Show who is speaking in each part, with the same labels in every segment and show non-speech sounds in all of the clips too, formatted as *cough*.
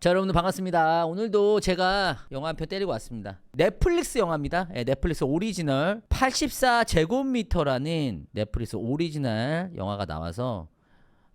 Speaker 1: 자 여러분들 반갑습니다. 오늘도 제가 영화 한 편 때리고 왔습니다. 넷플릭스 영화입니다. 예, 넷플릭스 오리지널 84제곱미터라는 넷플릭스 오리지널 영화가 나와서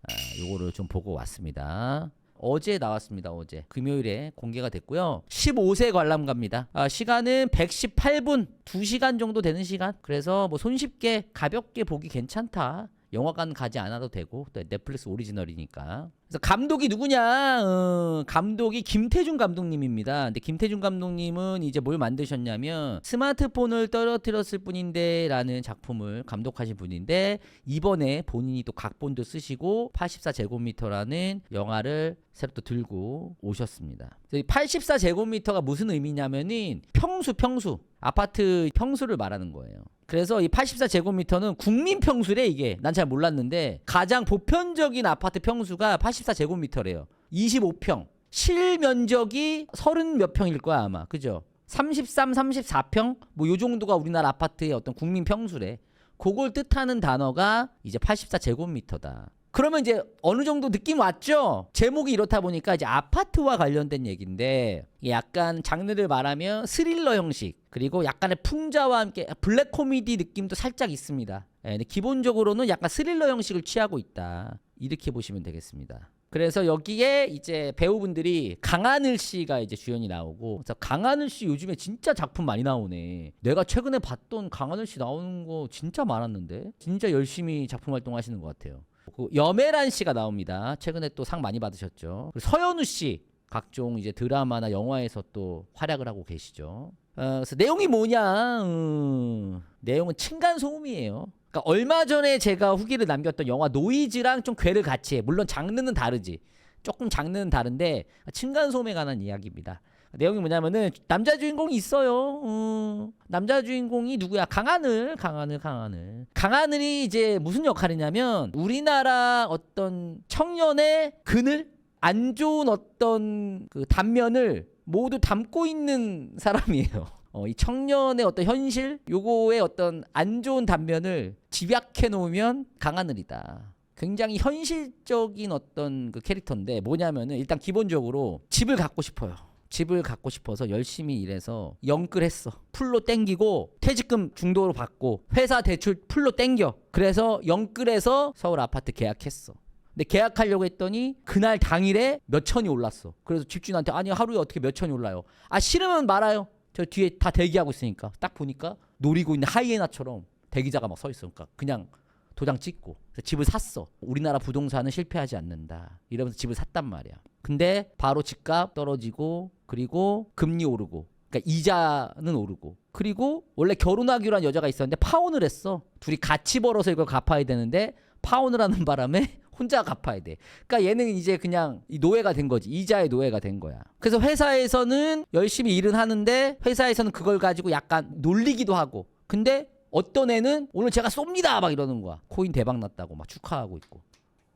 Speaker 1: 아, 요거를 좀 보고 왔습니다. 어제 나왔습니다. 어제 금요일에 공개가 됐고요. 15세 관람가입니다. 아, 시간은 118분, 2시간 정도 되는 시간. 그래서 뭐 손쉽게 가볍게 보기 괜찮다. 영화관 가지 않아도 되고 또 넷플릭스 오리지널이니까. 그래서 감독이 누구냐? 어, 감독이 김태준 감독님입니다. 근데 김태준 감독님은 이제 뭘 만드셨냐면 스마트폰을 떨어뜨렸을 뿐인데라는 작품을 감독하신 분인데 이번에 본인이 또 각본도 쓰시고 84제곱미터라는 영화를 새로 또 들고 오셨습니다. 84제곱미터가 무슨 의미냐면은 평수 평수 아파트 평수를 말하는 거예요. 그래서 이 84제곱미터는 국민 평수래 이게. 난 잘 몰랐는데 가장 보편적인 아파트 평수가 84제곱미터래요. 25평. 실면적이 30 몇 평일 거야 아마. 그죠? 33, 34평 뭐 요 정도가 우리나라 아파트의 어떤 국민 평수래. 그걸 뜻하는 단어가 이제 84제곱미터다. 그러면 이제 어느 정도 느낌 왔죠? 제목이 이렇다 보니까 이제 아파트와 관련된 얘기인데 약간 장르를 말하면 스릴러 형식 그리고 약간의 풍자와 함께 블랙 코미디 느낌도 살짝 있습니다. 예, 근데 기본적으로는 약간 스릴러 형식을 취하고 있다. 이렇게 보시면 되겠습니다. 그래서 여기에 이제 배우분들이 강하늘 씨가 이제 주연이 나오고 강하늘 씨 요즘에 진짜 작품 많이 나오네. 내가 최근에 봤던 강하늘 씨 나오는 거 진짜 많았는데 진짜 열심히 작품 활동하시는 것 같아요. 그 여메란 씨가 나옵니다. 최근에 또 상 많이 받으셨죠. 서현우 씨 각종 이제 드라마나 영화에서 또 활약을 하고 계시죠. 어, 그래서 내용이 뭐냐? 음, 내용은 층간 소음이에요. 그러니까 얼마 전에 제가 후기를 남겼던 영화 노이즈랑 좀 괴를 같이 해. 물론 장르는 다르지. 조금 장르는 다른데 층간 소음에 관한 이야기입니다. 내용이 뭐냐면은 남자 주인공이 있어요. 음, 남자 주인공이 누구야? 강하늘, 강하늘, 강하늘. 강하늘이 이제 무슨 역할이냐면 우리나라 어떤 청년의 그늘, 안 좋은 어떤 그 단면을 모두 담고 있는 사람이에요. 어, 이 청년의 어떤 현실, 요거의 어떤 안 좋은 단면을 집약해 놓으면 강하늘이다. 굉장히 현실적인 어떤 그 캐릭터인데 뭐냐면은 일단 기본적으로 집을 갖고 싶어요. 집을 갖고 싶어서 열심히 일해서 영끌했어. 풀로 땡기고 퇴직금 중도로 받고 회사 대출 풀로 땡겨. 그래서 영끌해서 서울 아파트 계약했어. 근데 계약하려고 했더니 그날 당일에 몇 천이 올랐어. 그래서 집주인한테 아니 하루에 어떻게 몇 천이 올라요? 아 싫으면 말아요. 저 뒤에 다 대기하고 있으니까 딱 보니까 노리고 있는 하이에나처럼 대기자가 막 서 있어. 그러니까 그냥 도장 찍고 집을 샀어. 우리나라 부동산은 실패하지 않는다. 이러면서 집을 샀단 말이야. 근데 바로 집값 떨어지고 그리고 금리 오르고 그러니까 이자는 오르고 그리고 원래 결혼하기로 한 여자가 있었는데 파혼을 했어. 둘이 같이 벌어서 이걸 갚아야 되는데 파혼을 하는 *laughs* 바람에 혼자 갚아야 돼. 그러니까 얘는 이제 그냥 이 노예가 된 거지. 이자의 노예가 된 거야. 그래서 회사에서는 열심히 일은 하는데 회사에서는 그걸 가지고 약간 놀리기도 하고. 근데 어떤 애는 오늘 제가 쏩니다 막 이러는 거야. 코인 대박 났다고 막 축하하고 있고.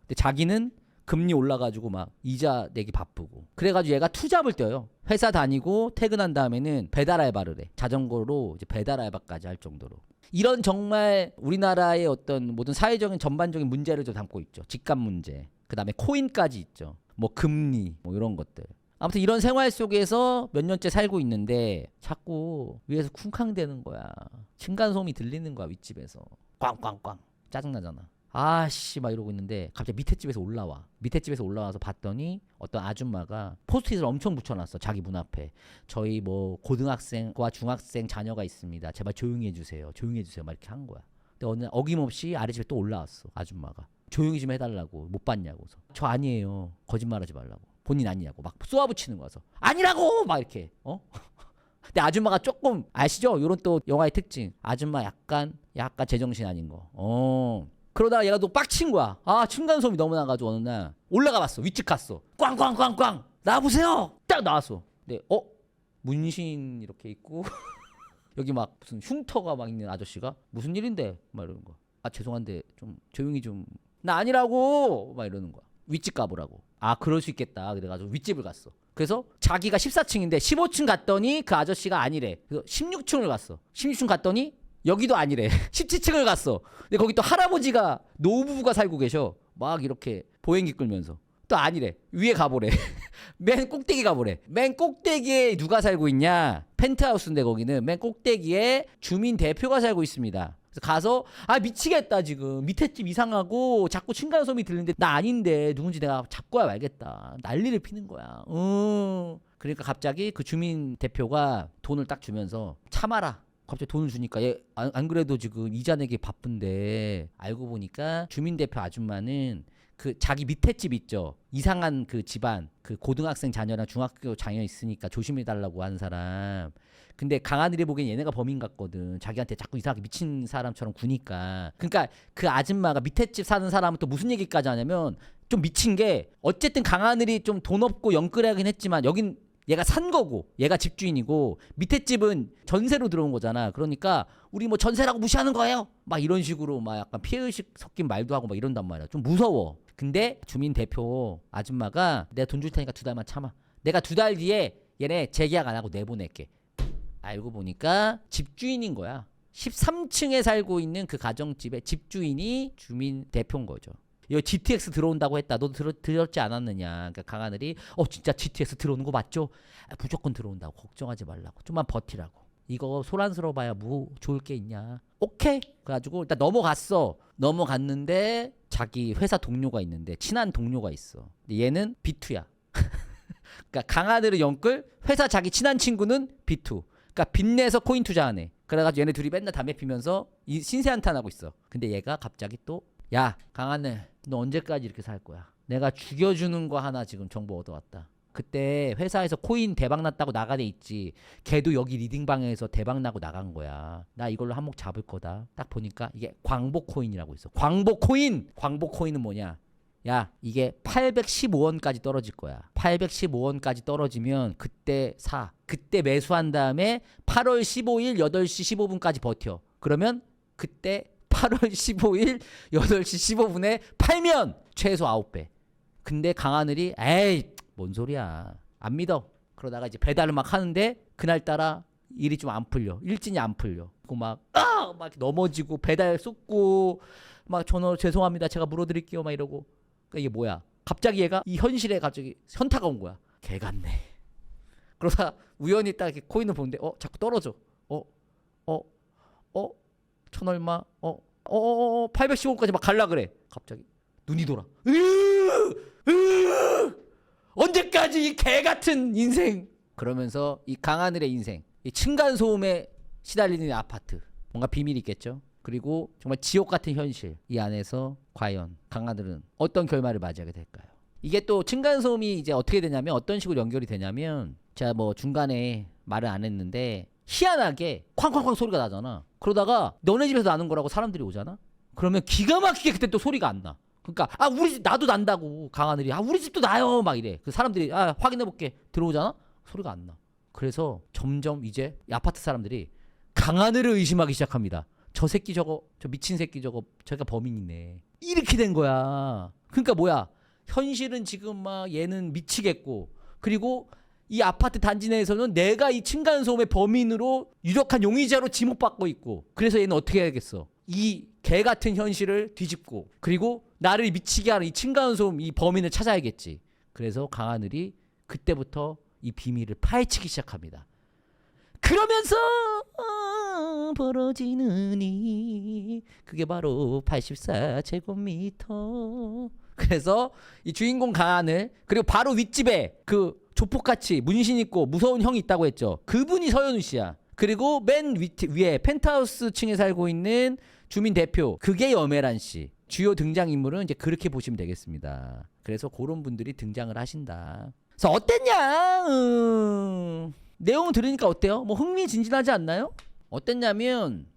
Speaker 1: 근데 자기는 금리 올라가지고 막 이자 내기 바쁘고. 그래가지고 얘가 투잡을 뛰어요. 회사 다니고 퇴근한 다음에는 배달 알바를 해. 자전거로 이제 배달 알바까지 할 정도로. 이런 정말 우리나라의 어떤 모든 사회적인 전반적인 문제를 좀 담고 있죠. 집값 문제. 그 다음에 코인까지 있죠. 뭐 금리, 뭐 이런 것들. 아무튼 이런 생활 속에서 몇 년째 살고 있는데 자꾸 위에서 쿵쾅대는 거야. 층간소음이 들리는 거야 윗집에서. 꽝꽝꽝. 짜증나잖아. 아씨 막 이러고 있는데 갑자기 밑에 집에서 올라와. 밑에 집에서 올라와서 봤더니 어떤 아줌마가 포스트잇을 엄청 붙여놨어 자기 문 앞에. 저희 뭐 고등학생과 중학생 자녀가 있습니다. 제발 조용히 해주세요. 조용히 해주세요. 막 이렇게 한 거야. 근데 어느 날 어김없이 아래 집에 또 올라왔어 아줌마가. 조용히 좀 해달라고. 못 봤냐고서. 저 아니에요. 거짓말하지 말라고. 본인 아니냐고. 막 쏘아붙이는 거서 아니라고! 막 이렇게. 어? *laughs* 근데 아줌마가 조금 아시죠? 요런 또 영화의 특징. 아줌마 약간 약간 제정신 아닌 거. 어. 그러다가 얘가 또 빡친 거야. 아, 층간소음이 너무 나가지고 어느 날 올라가 봤어. 윗집 갔어. 꽝꽝꽝꽝. 나와보세요. 딱 나왔어. 네, 어? 문신 이렇게 있고 *laughs* 여기 막 무슨 흉터가 막 있는 아저씨가 무슨 일인데? 막 이러는 거야. 아, 죄송한데 좀 조용히 좀. 나 아니라고! 막 이러는 거야. 윗집 가보라고. 아, 그럴 수 있겠다. 그래가지고 윗집을 갔어. 그래서 자기가 14층인데 15층 갔더니 그 아저씨가 아니래. 그래서 16층을 갔어. 16층 갔더니 여기도 아니래. *laughs* 17층을 갔어. 근데 거기 또 할아버지가 노부부가 살고 계셔. 막 이렇게 보행기 끌면서. 또 아니래. 위에 가보래. *laughs* 맨 꼭대기 가보래. 맨 꼭대기에 누가 살고 있냐? 펜트하우스인데 거기는 맨 꼭대기에 주민 대표가 살고 있습니다. 그래서 가서 아 미치겠다 지금 밑에 집 이상하고 자꾸 층간 소음이 들리는데 나 아닌데 누군지 내가 잡고 야 말겠다. 난리를 피는 거야. 어. 그러니까 갑자기 그 주민 대표가 돈을 딱 주면서 참아라. 갑자기 돈을 주니까. 얘 안, 안 그래도 지금 이자 내기 바쁜데 알고 보니까 주민 대표 아줌마는 그 자기 밑에 집 있죠. 이상한 그 집안 그 고등학생 자녀랑 중학교 자녀 있으니까 조심해 달라고 한 사람. 근데 강하늘이 보기엔 얘네가 범인 같거든. 자기한테 자꾸 이상하게 미친 사람처럼 구니까. 그러니까 그 아줌마가 밑에 집 사는 사람은 또 무슨 얘기까지 하냐면 좀 미친 게 어쨌든 강하늘이 좀 돈 없고 영끌하긴 했지만 여긴 얘가 산 거고 얘가 집주인이고 밑에 집은 전세로 들어온 거잖아. 그러니까 우리 뭐 전세라고 무시하는 거예요. 막 이런 식으로 막 약간 피해 의식 섞인 말도 하고 막 이런단 말이야. 좀 무서워. 근데 주민 대표 아줌마가 내가 돈 줄 테니까 두 달만 참아. 내가 두 달 뒤에 얘네 재계약 안 하고 내보낼게. 알고 보니까 집주인인 거야. 13층에 살고 있는 그 가정집의 집주인이 주민 대표인 거죠. 이거 GTX 들어온다고 했다. 너도 들었, 들었지 않았느냐. 그러니까 강하늘이 어 진짜 GTX 들어오는 거 맞죠? 아, 무조건 들어온다고. 걱정하지 말라고. 좀만 버티라고. 이거 소란스러워 봐야 뭐 좋을 게 있냐. 오케이. 그래가지고 일단 넘어갔어. 넘어갔는데 자기 회사 동료가 있는데 친한 동료가 있어. 근데 얘는 B2야. *laughs* 그러니까 강하늘의 영끌 회사 자기 친한 친구는 B2. 그러니까 빚내서 코인 투자하네. 그래가지고 얘네 둘이 맨날 담배 피면서 이 신세 한탄하고 있어. 근데 얘가 갑자기 또 야 강하늘 너 언제까지 이렇게 살 거야? 내가 죽여주는 거 하나 지금 정보 얻어왔다. 그때 회사에서 코인 대박 났다고 나가돼 있지. 걔도 여기 리딩 방에서 대박 나고 나간 거야. 나 이걸로 한몫 잡을 거다. 딱 보니까 이게 광복 코인이라고 있어. 광복 코인. 광복 코인은 뭐냐? 야, 이게 815원까지 떨어질 거야. 815원까지 떨어지면 그때 사. 그때 매수한 다음에 8월 15일 8시 15분까지 버텨. 그러면 그때 8월 15일 8시 15분에 팔면 최소 9배. 근데 강하늘이 에이 뭔 소리야. 안 믿어. 그러다가 이제 배달을 막 하는데 그날따라 일이 좀 안 풀려. 일진이 안 풀려. 그막 아 막 넘어지고 배달 쏟고 막 전화 죄송합니다. 제가 물어드릴게요. 막 이러고. 그러니까 이게 뭐야? 갑자기 얘가 이 현실에 갑자기 현타가 온 거야. 개 같네. 그러다 우연히 딱 이렇게 코인을 보는데 어 자꾸 떨어져. 어 어 어? 천 얼마? 어 어어 815까지 막 갈라 그래. 갑자기. 눈이 돌아. 언제까지 이 개 같은 인생? 그러면서 이 강하늘의 인생 이 층간 소음에 시달리는 아파트. 뭔가 비밀이 있겠죠? 그리고 정말 지옥 같은 현실. 이 안에서 과연 강하늘은 어떤 결말을 맞이하게 될까요? 이게 또 층간 소음이 이제 어떻게 되냐면 어떤 식으로 연결이 되냐면 제가 뭐 중간에 말을 안 했는데 희한하게 쾅쾅쾅 소리가 나잖아 그러다가 너네 집에서 나는 거라고 사람들이 오잖아 그러면 기가 막히게 그때 또 소리가 안 나. 그러니까 아 우리 집 나도 난다고 강하늘이 아 우리 집도 나요 막 이래. 그 사람들이 아 확인해 볼게 들어오잖아 소리가 안 나. 그래서 점점 이제 이 아파트 사람들이 강하늘을 의심하기 시작합니다. 저 새끼 저거 저 미친 새끼 저거 저가 범인이네. 이렇게 된 거야. 그러니까 뭐야 현실은 지금 막 얘는 미치겠고 그리고 이 아파트 단지 내에서는 내가 이 층간소음의 범인으로 유력한 용의자로 지목받고 있고 그래서 얘는 어떻게 해야겠어? 이 개 같은 현실을 뒤집고 그리고 나를 미치게 하는 이 층간소음 이 범인을 찾아야겠지. 그래서 강하늘이 그때부터 이 비밀을 파헤치기 시작합니다. 그러면서 어, 벌어지는 이 그게 바로 84제곱미터. 그래서 이 주인공 강하늘 그리고 바로 윗집에 그 조폭같이 문신 있고 무서운 형이 있다고 했죠. 그분이 서현우 씨야. 그리고 맨 위, 위에 펜트하우스 층에 살고 있는 주민 대표 그게 여메란 씨. 주요 등장 인물은 이제 그렇게 보시면 되겠습니다. 그래서 그런 분들이 등장을 하신다. 그래서 어땠냐? 음, 내용 들으니까 어때요? 뭐 흥미진진하지 않나요? 어땠냐면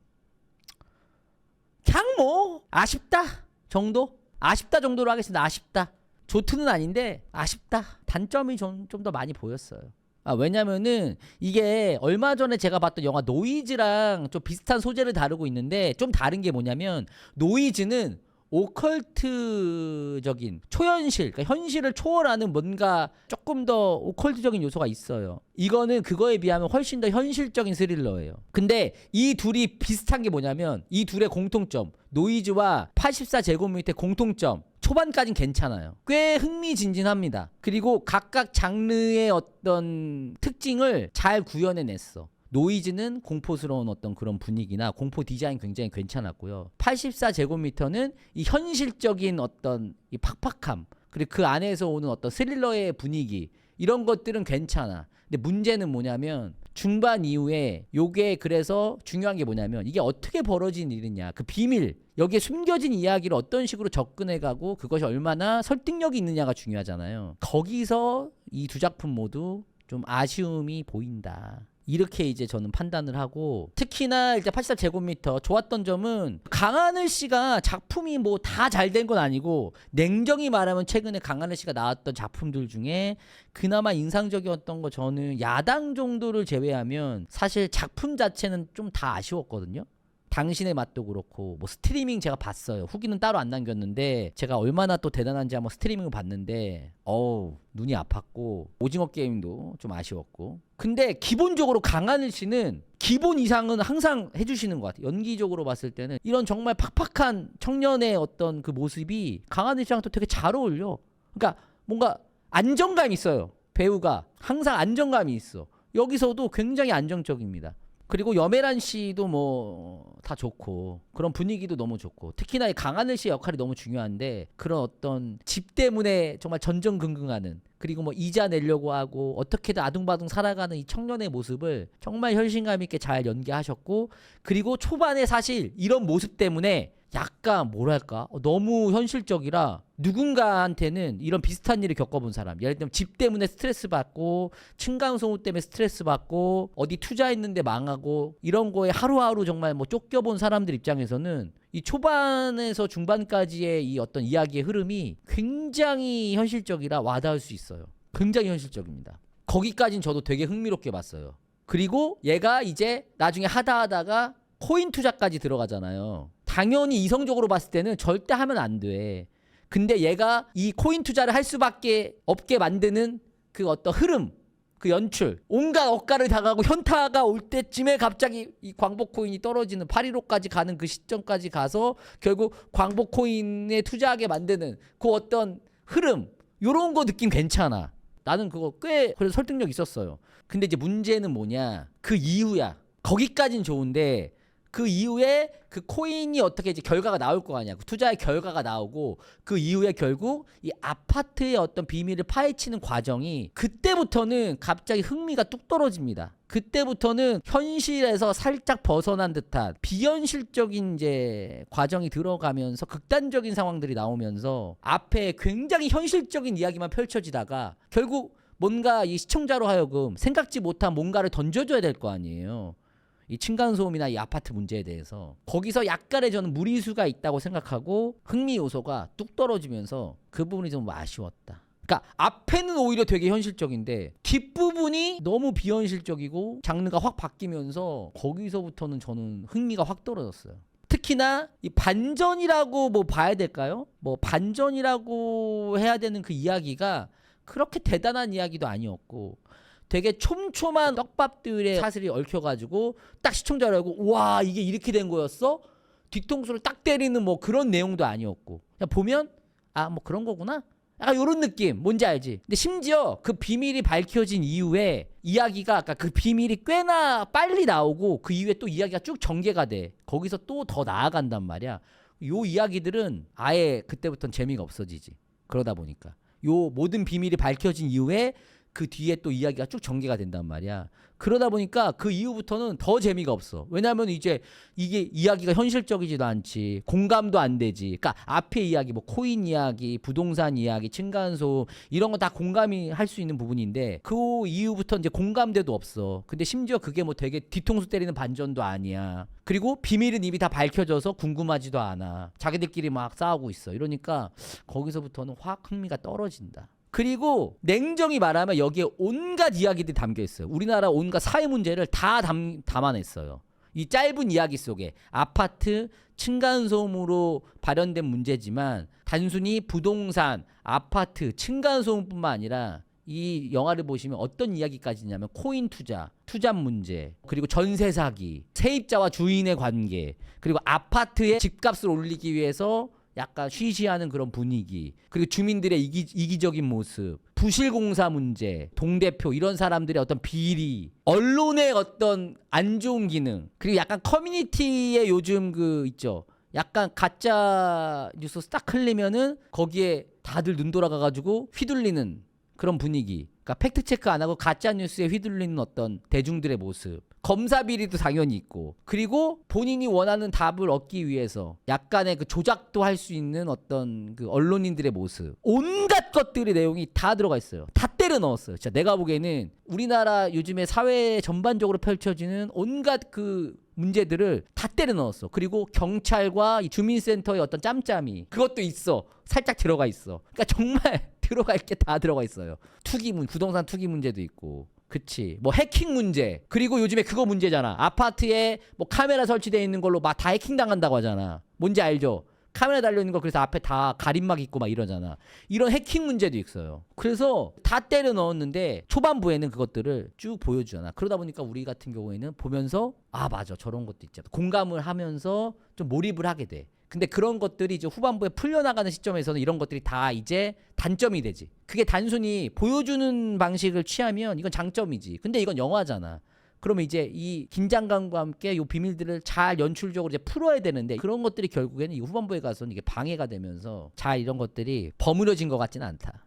Speaker 1: 그냥 뭐 아쉽다 정도? 아쉽다 정도로 하겠습니다. 아쉽다. 좋트는 아닌데 아쉽다. 단점이 좀 좀 더 많이 보였어요. 아, 왜냐면은 이게 얼마 전에 제가 봤던 영화 노이즈랑 좀 비슷한 소재를 다루고 있는데 좀 다른 게 뭐냐면 노이즈는 오컬트적인 초현실, 그러니까 현실을 초월하는 뭔가 조금 더 오컬트적인 요소가 있어요. 이거는 그거에 비하면 훨씬 더 현실적인 스릴러예요. 근데 이 둘이 비슷한 게 뭐냐면 이 둘의 공통점, 노이즈와 84제곱미터의 공통점, 초반까진 괜찮아요. 꽤 흥미진진합니다. 그리고 각각 장르의 어떤 특징을 잘 구현해냈어. 노이즈는 공포스러운 어떤 그런 분위기나 공포 디자인 굉장히 괜찮았고요. 84제곱미터는 이 현실적인 어떤 이 팍팍함 그리고 그 안에서 오는 어떤 스릴러의 분위기 이런 것들은 괜찮아. 근데 문제는 뭐냐면 중반 이후에 요게 그래서 중요한 게 뭐냐면 이게 어떻게 벌어진 일이냐 그 비밀 여기에 숨겨진 이야기를 어떤 식으로 접근해가고 그것이 얼마나 설득력이 있느냐가 중요하잖아요. 거기서 이 두 작품 모두 좀 아쉬움이 보인다. 이렇게 이제 저는 판단을 하고 특히나 이제 84제곱미터 좋았던 점은 강하늘 씨가 작품이 뭐 다 잘 된 건 아니고 냉정히 말하면 최근에 강하늘 씨가 나왔던 작품들 중에 그나마 인상적이었던 거 저는 야당 정도를 제외하면 사실 작품 자체는 좀 다 아쉬웠거든요. 당신의 맛도 그렇고 뭐 스트리밍 제가 봤어요. 후기는 따로 안 남겼는데 제가 얼마나 또 대단한지 한번 스트리밍을 봤는데 어우 눈이 아팠고 오징어 게임도 좀 아쉬웠고 근데 기본적으로 강하늘 씨는 기본 이상은 항상 해주시는 것 같아요. 연기적으로 봤을 때는 이런 정말 팍팍한 청년의 어떤 그 모습이 강하늘 씨랑 또 되게 잘 어울려. 그러니까 뭔가 안정감 있어요. 배우가 항상 안정감이 있어. 여기서도 굉장히 안정적입니다. 그리고 여메란 씨도 뭐 다 좋고 그런 분위기도 너무 좋고 특히나 이 강하늘 씨 역할이 너무 중요한데 그런 어떤 집 때문에 정말 전전긍긍하는 그리고 뭐 이자 내려고 하고 어떻게든 아둥바둥 살아가는 이 청년의 모습을 정말 혈신감 있게 잘 연기하셨고 그리고 초반에 사실 이런 모습 때문에 약간 뭐랄까? 어, 너무 현실적이라 누군가한테는 이런 비슷한 일을 겪어본 사람. 예를 들면 집 때문에 스트레스 받고 층간소음 때문에 스트레스 받고 어디 투자했는데 망하고 이런 거에 하루하루 정말 뭐 쫓겨본 사람들 입장에서는 이 초반에서 중반까지의 이 어떤 이야기의 흐름이 굉장히 현실적이라 와닿을 수 있어요. 굉장히 현실적입니다. 거기까진 저도 되게 흥미롭게 봤어요. 그리고 얘가 이제 나중에 하다 하다가 코인 투자까지 들어가잖아요. 당연히 이성적으로 봤을 때는 절대 하면 안 돼. 근데 얘가 이 코인 투자를 할 수밖에 없게 만드는 그 어떤 흐름, 그 연출, 온갖 억가를 당하고 현타가 올 때쯤에 갑자기 이 광복 코인이 떨어지는 815까지 가는 그 시점까지 가서 결국 광복 코인에 투자하게 만드는 그 어떤 흐름, 요런 거 느낌 괜찮아. 나는 그거 꽤 그래도 설득력 있었어요. 근데 이제 문제는 뭐냐? 그 이후야. 거기까진 좋은데 그 이후에 그 코인이 어떻게 이제 결과가 나올 거 아니야. 그 투자의 결과가 나오고 그 이후에 결국 이 아파트의 어떤 비밀을 파헤치는 과정이 그때부터는 갑자기 흥미가 뚝 떨어집니다. 그때부터는 현실에서 살짝 벗어난 듯한 비현실적인 이제 과정이 들어가면서 극단적인 상황들이 나오면서 앞에 굉장히 현실적인 이야기만 펼쳐지다가 결국 뭔가 이 시청자로 하여금 생각지 못한 뭔가를 던져줘야 될 거 아니에요. 이 층간소음이나 이 아파트 문제에 대해서 거기서 약간의 저는 무리수가 있다고 생각하고 흥미 요소가 뚝 떨어지면서 그 부분이 좀 아쉬웠다. 그러니까 앞에는 오히려 되게 현실적인데 뒷부분이 너무 비현실적이고 장르가 확 바뀌면서 거기서부터는 저는 흥미가 확 떨어졌어요. 특히나 이 반전이라고 뭐 봐야 될까요? 뭐 반전이라고 해야 되는 그 이야기가 그렇게 대단한 이야기도 아니었고 되게 촘촘한 떡밥들의 사슬이 얽혀가지고 딱 시청자라고 와 이게 이렇게 된 거였어? 뒤통수를 딱 때리는 뭐 그런 내용도 아니었고. 그냥 보면 아 뭐 그런 거구나. 약간 요런 느낌. 뭔지 알지? 근데 심지어 그 비밀이 밝혀진 이후에 이야기가 아까 그 비밀이 꽤나 빨리 나오고 그 이후에 또 이야기가 쭉 전개가 돼. 거기서 또 더 나아간단 말이야. 요 이야기들은 아예 그때부터는 재미가 없어지지. 그러다 보니까. 요 모든 비밀이 밝혀진 이후에 그 뒤에 또 이야기가 쭉 전개가 된단 말이야. 그러다 보니까 그 이후부터는 더 재미가 없어. 왜냐하면 이제 이게 이야기가 현실적이지도 않지. 공감도 안 되지. 그러니까 앞에 이야기, 뭐 코인 이야기, 부동산 이야기, 층간소음 이런 거 다 공감이 할 수 있는 부분인데 그 이후부터 이제 공감대도 없어. 근데 심지어 그게 뭐 되게 뒤통수 때리는 반전도 아니야. 그리고 비밀은 이미 다 밝혀져서 궁금하지도 않아. 자기들끼리 막 싸우고 있어. 이러니까 거기서부터는 확 흥미가 떨어진다. 그리고 냉정히 말하면 여기에 온갖 이야기들이 담겨 있어요. 우리나라 온갖 사회 문제를 다 담, 담아냈어요. 이 짧은 이야기 속에 아파트 층간소음으로 발현된 문제지만 단순히 부동산, 아파트, 층간소음뿐만 아니라 이 영화를 보시면 어떤 이야기까지냐면 코인 투자, 투자 문제, 그리고 전세 사기, 세입자와 주인의 관계, 그리고 아파트의 집값을 올리기 위해서 약간 쉬쉬하는 그런 분위기. 그리고 주민들의 이기, 이기적인 모습. 부실공사 문제 동대표 이런 사람들의 어떤 비리. 언론의 어떤 안 좋은 기능. 그리고 약간 커뮤니티에 요즘 그 있죠. 약간 가짜 뉴스 딱 흘리면은 거기에 다들 눈 돌아가가지고 휘둘리는 그런 분위기. 그러니까 팩트 체크 안 하고 가짜 뉴스에 휘둘리는 어떤 대중들의 모습. 검사 비리도 당연히 있고 그리고 본인이 원하는 답을 얻기 위해서 약간의 그 조작도 할 수 있는 어떤 그 언론인들의 모습 온갖 것들의 내용이 다 들어가 있어요 다 때려 넣었어요 진짜 내가 보기에는 우리나라 요즘에 사회 전반적으로 펼쳐지는 온갖 그 문제들을 다 때려 넣었어. 그리고 경찰과 이 주민센터의 어떤 짬짬이 그것도 있어. 살짝 들어가 있어. 그러니까 정말 *laughs* 들어갈 게 다 들어가 있어요. 투기 문, 부동산 투기 문제도 있고. 그치. 뭐 해킹 문제. 그리고 요즘에 그거 문제잖아. 아파트에 뭐 카메라 설치되어 있는 걸로 막 다 해킹 당한다고 하잖아. 뭔지 알죠? 카메라 달려 있는 거 그래서 앞에 다 가림막 있고 막 이러잖아. 이런 해킹 문제도 있어요. 그래서 다 때려 넣었는데 초반부에는 그것들을 쭉 보여주잖아. 그러다 보니까 우리 같은 경우에는 보면서 아 맞아 저런 것도 있잖아. 공감을 하면서 좀 몰입을 하게 돼. 근데 그런 것들이 이제 후반부에 풀려나가는 시점에서는 이런 것들이 다 이제 단점이 되지. 그게 단순히 보여주는 방식을 취하면 이건 장점이지. 근데 이건 영화잖아. 그러면 이제 이 긴장감과 함께 이 비밀들을 잘 연출적으로 이제 풀어야 되는데 그런 것들이 결국에는 이 후반부에 가서는 이게 방해가 되면서 잘 이런 것들이 버무려진 것 같지는 않다.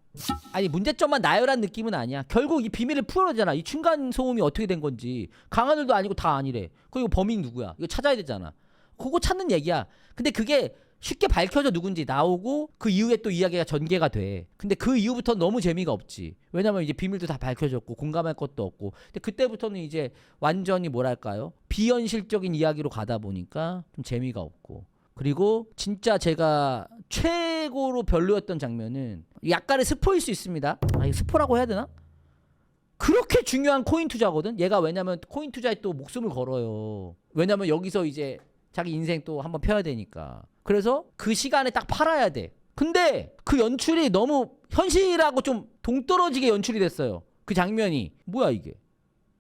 Speaker 1: 아니 문제점만 나열한 느낌은 아니야. 결국 이 비밀을 풀어야잖아. 이 층간 소음이 어떻게 된 건지 강하늘도 아니고 다 아니래. 그리고 범인 누구야? 이거 찾아야 되잖아. 그거 찾는 얘기야. 근데 그게 쉽게 밝혀져 누군지 나오고 그 이후에 또 이야기가 전개가 돼. 근데 그 이후부터 너무 재미가 없지. 왜냐면 이제 비밀도 다 밝혀졌고 공감할 것도 없고. 근데 그때부터는 이제 완전히 뭐랄까요? 비현실적인 이야기로 가다 보니까 좀 재미가 없고. 그리고 진짜 제가 최고로 별로였던 장면은 약간의 스포일 수 있습니다. 아, 이거 스포라고 해야 되나? 그렇게 중요한 코인 투자거든. 얘가 왜냐면 코인 투자에 또 목숨을 걸어요. 왜냐면 여기서 이제 자기 인생 또 한번 펴야 되니까. 그래서 그 시간에 딱 팔아야 돼. 근데 그 연출이 너무 현실하고 좀 동떨어지게 연출이 됐어요. 그 장면이. 뭐야 이게.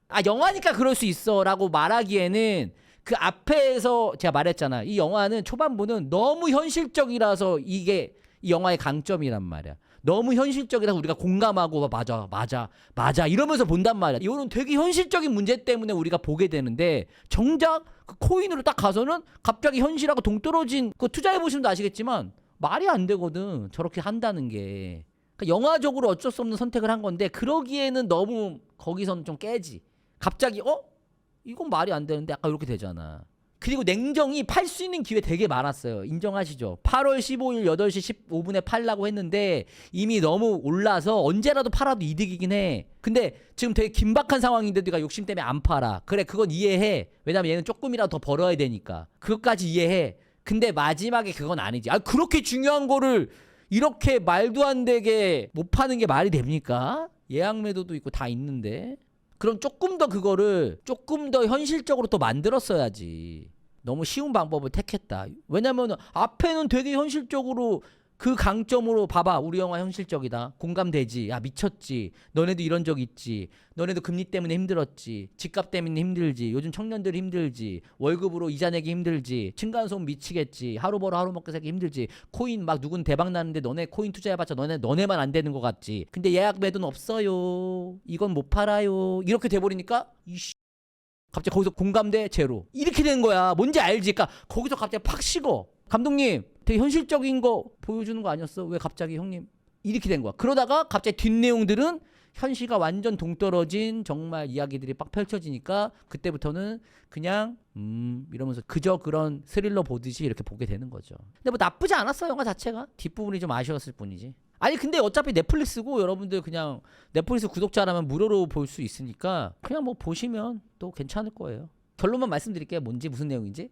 Speaker 1: 아 영화니까 그럴 수 있어 라고 말하기에는 그 앞에서 제가 말했잖아. 이 영화는 초반부는 너무 현실적이라서 이게 이 영화의 강점이란 말이야. 너무 현실적이라서 우리가 공감하고 맞아 맞아 맞아 이러면서 본단 말이야. 이거는 되게 현실적인 문제 때문에 우리가 보게 되는데 정작 그 코인으로 딱 가서는 갑자기 현실하고 동떨어진 그 투자해 보시면 아시겠지만 말이 안 되거든. 저렇게 한다는 게. 그러니까 영화적으로 어쩔 수 없는 선택을 한 건데 그러기에는 너무 거기서는 좀 깨지. 갑자기 어? 이건 말이 안 되는데 약간 이렇게 되잖아. 그리고 냉정이 팔 수 있는 기회 되게 많았어요. 인정하시죠? 8월 15일 8시 15분에 팔라고 했는데 이미 너무 올라서 언제라도 팔아도 이득이긴 해. 근데 지금 되게 긴박한 상황인데 네가 욕심 때문에 안 팔아. 그래 그건 이해해. 왜냐면 얘는 조금이라도 더 벌어야 되니까. 그것까지 이해해. 근데 마지막에 그건 아니지. 아 그렇게 중요한 거를 이렇게 말도 안 되게 못 파는 게 말이 됩니까? 예약 매도도 있고 다 있는데. 그럼 조금 더 그거를 조금 더 현실적으로 또 만들었어야지. 너무 쉬운 방법을 택했다. 왜냐면 앞에는 되게 현실적으로 그 강점으로 봐봐. 우리 영화 현실적이다. 공감되지. 야 미쳤지. 너네도 이런 적 있지. 너네도 금리 때문에 힘들었지. 집값 때문에 힘들지. 요즘 청년들 힘들지. 월급으로 이자 내기 힘들지. 층간소음 미치겠지. 하루 벌어 하루 먹고 살기 힘들지. 코인 막 누군 대박 나는데 너네 코인 투자해봤자 너네 너네만 안 되는 것 같지. 근데 예약 매도는 없어요. 이건 못 팔아요. 이렇게 돼버리니까 이씨 갑자기 거기서 공감대 제로. 이렇게 된 거야. 뭔지 알지? 그러니까 거기서 갑자기 팍 식어. 감독님 되게 현실적인 거 보여주는 거 아니었어? 왜 갑자기 형님? 이렇게 된 거야. 그러다가 갑자기 뒷내용들은 현실과 완전 동떨어진 정말 이야기들이 빡 펼쳐지니까 그때부터는 그냥 음 이러면서 그저 그런 스릴러 보듯이 이렇게 보게 되는 거죠. 근데 뭐 나쁘지 않았어 영화 자체가. 뒷부분이 좀 아쉬웠을 뿐이지 아니 근데 어차피 넷플릭스고 여러분들 그냥 넷플릭스 구독자라면 무료로 볼 수 있으니까 그냥 뭐 보시면 또 괜찮을 거예요. 결론만 말씀드릴게요. 뭔지 무슨 내용인지.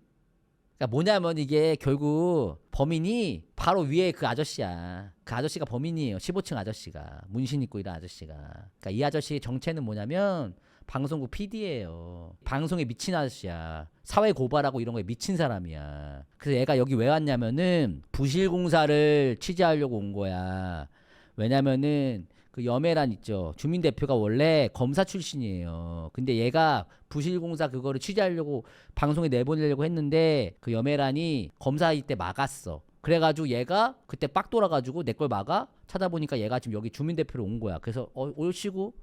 Speaker 1: 그러니까 뭐냐면 이게 결국 범인이 바로 위에 그 아저씨야. 그 아저씨가 범인이에요. 15층 아저씨가 문신 입고 있는 아저씨가. 그러니까 이 아저씨의 정체는 뭐냐면 방송국 PD예요. 방송에 미친 아저씨야. 사회 고발하고 이런 거에 미친 사람이야. 그래서 얘가 여기 왜 왔냐면은 부실 공사를 취재하려고 온 거야. 왜냐면은 그 여매란 있죠. 주민 대표가 원래 검사 출신이에요. 근데 얘가 부실 공사 그거를 취재하려고 방송에 내보내려고 했는데 그 여매란이 검사일 때 막았어. 그래가지고 얘가 그때 빡 돌아가지고 내 걸 막아 찾아보니까 얘가 지금 여기 주민 대표로 온 거야. 그래서 어 올시고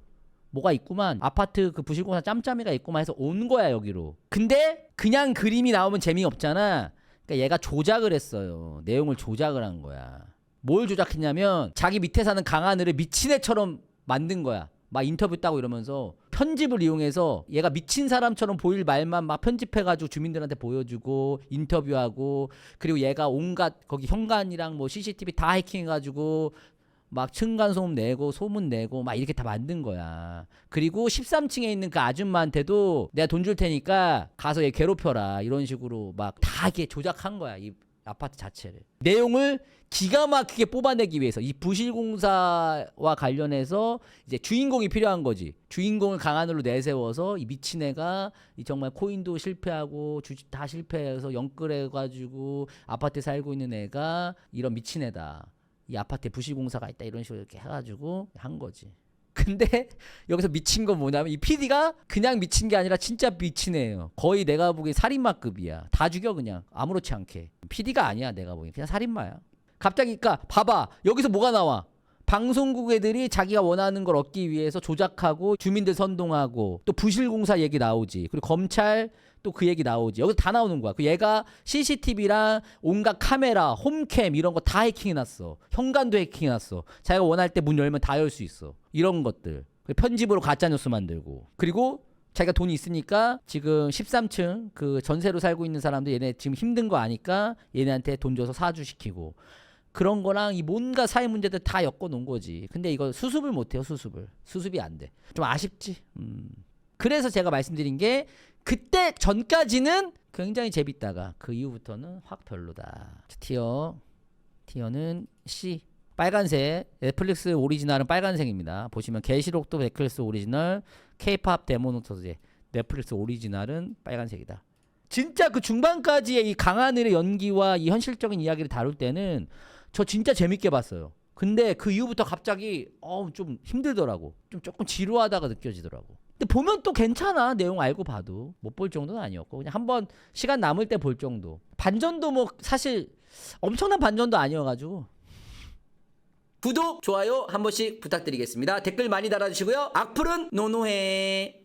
Speaker 1: 뭐가 있구만 아파트 그 부실공사 짬짬이가 있구만 해서 온 거야 여기로. 근데 그냥 그림이 나오면 재미없잖아. 그러니까 얘가 조작을 했어요. 내용을 조작을 한 거야. 뭘 조작했냐면 자기 밑에 사는 강하늘을 미친 애처럼 만든 거야. 막 인터뷰 따고 이러면서 편집을 이용해서 얘가 미친 사람처럼 보일 말만 막 편집해가지고 주민들한테 보여주고 인터뷰하고 그리고 얘가 온갖 거기 현관이랑 뭐 CCTV 다 해킹해가지고 막 층간 소음 내고 소문 내고 막 이렇게 다 만든 거야. 그리고 13층에 있는 그 아줌마한테도 내가 돈 줄 테니까 가서 얘 괴롭혀라 이런 식으로 막 다 이렇게 조작한 거야 이 아파트 자체를. 내용을 기가 막히게 뽑아내기 위해서 이 부실공사와 관련해서 이제 주인공이 필요한 거지. 주인공을 강한으로 내세워서 이 미친 애가 이 정말 코인도 실패하고 주식 다 실패해서 영끌해가지고 아파트에 살고 있는 애가 이런 미친 애다. 이 아파트에 부실공사가 있다 이런 식으로 이렇게 해가지고 한 거지. *laughs* 근데 여기서 미친 건 뭐냐면 이 PD가 그냥 미친 게 아니라 진짜 미친 애예요. 거의 내가 보기엔 살인마급이야. 다 죽여 그냥 아무렇지 않게. PD가 아니야 내가 보기엔 그냥 살인마야. 갑자기 그니까 봐봐 여기서 뭐가 나와? 방송국 애들이 자기가 원하는 걸 얻기 위해서 조작하고 주민들 선동하고 또 부실공사 얘기 나오지. 그리고 검찰 또 그 얘기 나오지. 여기서 다 나오는 거야. 그 얘가 CCTV랑 온갖 카메라, 홈캠 이런 거 다 해킹해놨어. 현관도 해킹해놨어. 자기가 원할 때 문 열면 다 열 수 있어. 이런 것들. 그리고 편집으로 가짜뉴스 만들고. 그리고 자기가 돈이 있으니까 지금 13층 그 전세로 살고 있는 사람들 얘네 지금 힘든 거 아니까 얘네한테 돈 줘서 사주시키고. 그런 거랑 이 뭔가 사회 문제들 다 엮어 놓은 거지. 근데 이거 수습을 못 해요, 수습을. 수습이 안 돼. 좀 아쉽지. 음. 그래서 제가 말씀드린 게 그때 전까지는 굉장히 재밌다가 그 이후부터는 확 별로다. 티어 티어는 C 빨간색 넷플릭스 오리지널은 빨간색입니다. 보시면 게시록도 넷플릭스 오리지널 K-팝 데모노터즈 넷플릭스 오리지널은 빨간색이다. 진짜 그 중반까지의 이 강하늘의 연기와 이 현실적인 이야기를 다룰 때는 저 진짜 재밌게 봤어요. 근데 그 이후부터 갑자기 어좀 힘들더라고. 좀 조금 지루하다가 느껴지더라고. 근데 보면 또 괜찮아. 내용 알고 봐도 못 볼 정도는 아니었고 그냥 한번 시간 남을 때 볼 정도. 반전도 뭐 사실 엄청난 반전도 아니어 가지고. 구독, 좋아요 한 번씩 부탁드리겠습니다. 댓글 많이 달아주시고요. 악플은 노노해.